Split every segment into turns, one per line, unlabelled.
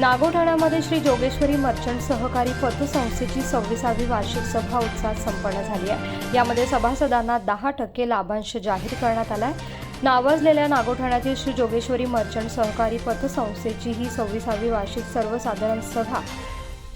नागोठाण्यामध्ये Shri Jogeshwari merchant सहकारी पतसंस्थेची सव्वीसावी वार्षिक सभा उत्साहात संपन्न झाली आहे. यामध्ये सभासदांना दहा टक्के लाभांश जाहीर करण्यात आला आहे. नावाजलेल्या नागोठाण्यातील श्री जोगेश्वरी मर्चंट सहकारी पतसंस्थेची ही सव्वीसावी वार्षिक सर्वसाधारण सभा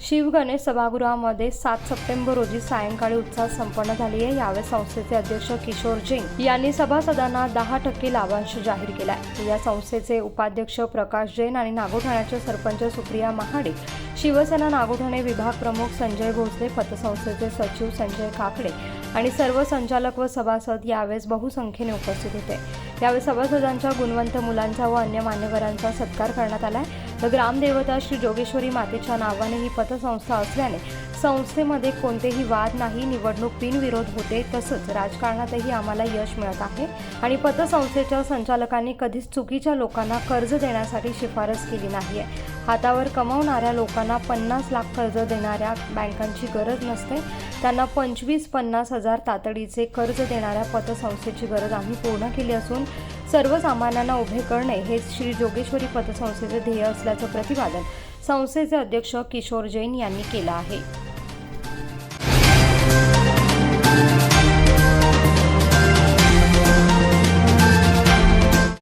शिवगणेश सभागृहामध्ये सात सप्टेंबर रोजी सायंकाळी उत्साह संपन्न झाली आहे. यावेळी संस्थेचे अध्यक्ष किशोर जैन यांनी सभासदांना दहा टक्के लाभांश जाहीर केलाय. या संस्थेचे उपाध्यक्ष प्रकाश जैन आणि नागोठाण्याचे सरपंच सुप्रिया महाडे शिवसेना नागोठाणे विभाग प्रमुख संजय भोसले पतसंस्थेचे सचिव संजय काकडे आणि सर्व संचालक व सभासद यावेळेस बहुसंख्येने उपस्थित होते. यावेळी सभासदांच्या गुणवंत मुलांचा व अन्य मान्यवरांचा सत्कार करण्यात आलाय. तर ग्रामदेवता श्री जोगेश्वरी मातेच्या नावाने ही पतसंस्था असल्याने संस्थेमध्ये कोणतेही वाद नाही निवडणूक बिनविरोध होते तसंच राजकारणातही आम्हाला यश मिळत आहे. आणि पतसंस्थेच्या संचालकांनी कधीच चुकीच्या लोकांना कर्ज देण्यासाठी शिफारस केली नाही आहे हातावर कमावणाऱ्या लोकांना पन्नास लाख कर्ज देणाऱ्या बँकांची गरज नसते. त्यांना पंचवीस पन्नास हजार तातडीचे कर्ज देणाऱ्या पतसंस्थेची गरज आम्ही पूर्ण केली असून सर्वसामान्यांना उभे करणे हे श्री जोगेश्वरी पतसंस्थेचे ध्येय असल्याचं प्रतिपादन संस्थेचे अध्यक्ष किशोर जैन यांनी केलं आहे.